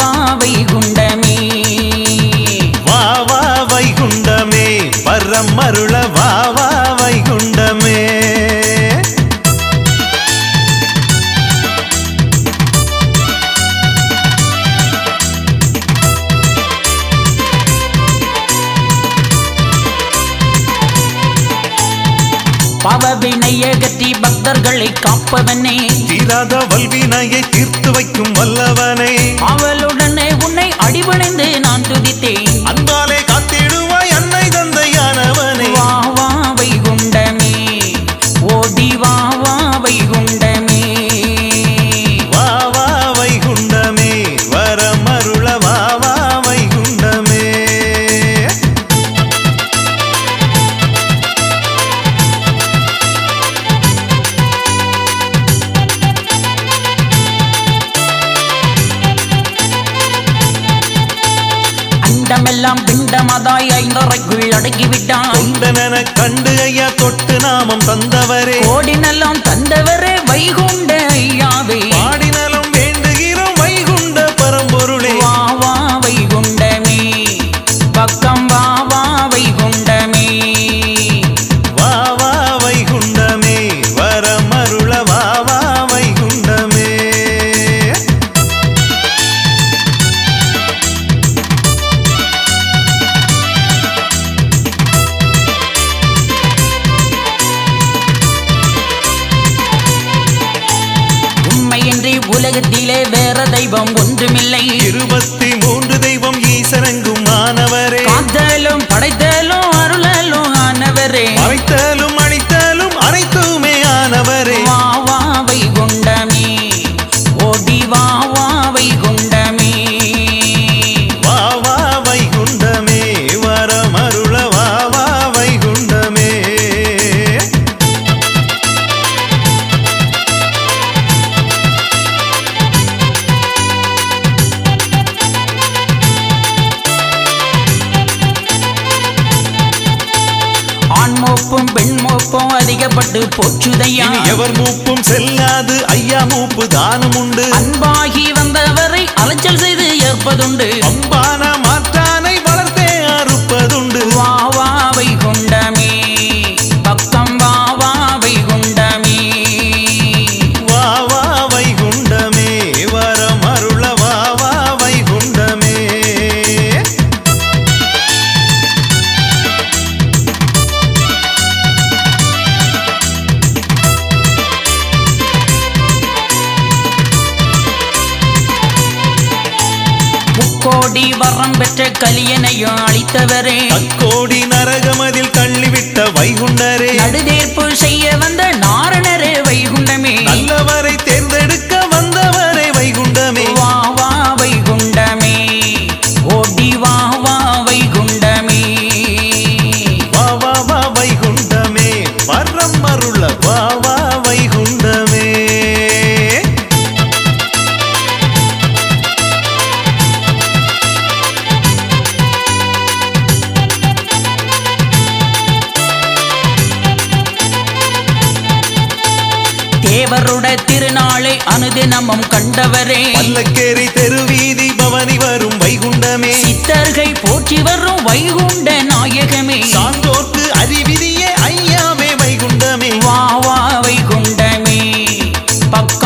வாவை குண்டமே. வாவா வைகுண்டமே. வரம் மருள வாவா வைகுண்டமே. பாவவினையகற்றி பக்தர்களை காப்பவனே. தீராத வல்வினையை தீர்த்து வைக்கும் வல்லவனே. அவளுடனே உன்னை அடிபணிந்து நான் துதித்தேன். அண்டமெல்லாம் பிண்டமதாய் ஐந்தரைக்குள் அடக்கிவிட்டான். தொண்டனென கண்டு ஐயா தொட்டு நாமம் தந்தவரே. கோடினெல்லாம் தந்தவரே வைகுண்ட ஐயாவே. பாடினலம் வேண்டுகிறோம் வைகுண்ட பரம்பொருளே. வா வா வைகுண்டமே. பக்கம் வா உலகத்திலே வேற தெய்வம் ஒன்றுமில்லை. இருபத்தி மோப்பும் அதிகப்பட்டு போச்சுதையா எவர் மூப்பும் செல்லாது. ஐயா மூப்பு தானம் உண்டு அன்பாகி வந்தவரை அலைச்சல் செய்து ஏற்பதுண்டு. முக்கோடி வரம் பெற்ற கலியனையும் அளித்தவரே அக்கோடி நரகமதில் தள்ளிவிட்ட வைகுண்டரே. நடுதேர்ப்பு தேவருட திருநாளை அனுதினமும் கண்டவரே. பல்லக்கேரி தெருவீதி பவனி வரும் வைகுண்டமே. சித்தர்கள் போற்றி வரும் வைகுண்ட நாயகமே. சான்றோர்க்கு அறிவிதியே ஐயாமே வைகுண்டமே. வா வா வைகுண்டமே. பக்கம்